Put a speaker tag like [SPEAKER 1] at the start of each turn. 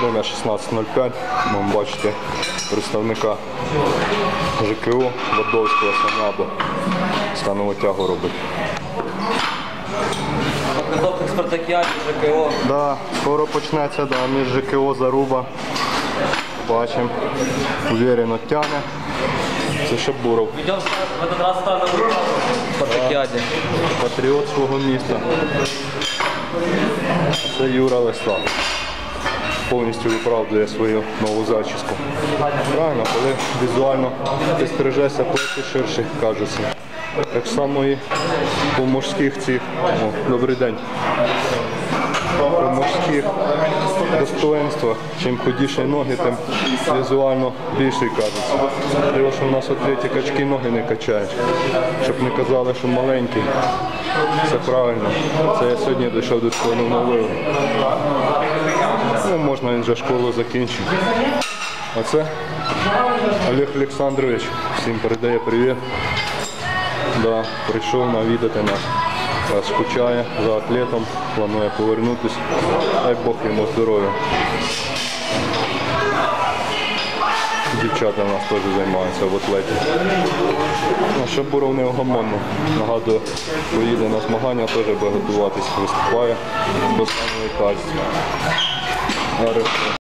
[SPEAKER 1] Время 16.05. Ми бачите представника ЖКУ Водовського Санябу. Станову тягу робить.
[SPEAKER 2] Підготовка спартакіаді, ЖКО.
[SPEAKER 1] Да, скоро почнеться, да, між ЖКО Заруба. Бачимо. Уверенно тягне. Це Шабуров.
[SPEAKER 2] Йдемо в этот раз станемо в спартакіаді.
[SPEAKER 1] Патріот свого міста. Це Юра Леслав. Повністю виправдує свою нову зачіску. Правильно, коли візуально ти стрижешся, плечі ширші кажуться. Так само і по мужських цих. О, добрий день. По мужських достоинствах, чим худіші ноги, тим візуально більший кажеться. Тому що в нас от ті качки ноги не качають. Щоб не казали, що маленький. Це правильно. Це я сьогодні дійшов до такого нового. Ну, можна він вже школу закінчив. А це Олег Олександрович. Всім передає привіт. Да, прийшов навідати нас. Скучає за атлетом, планує повернутися. Дай Бог йому здоров'я. Дівчата в нас теж займаються в атлеті. Ну, Шабуров неугомонно. Нагадую, поїде на змагання, теж буде готуватись, виступає до самої качці. Jorge.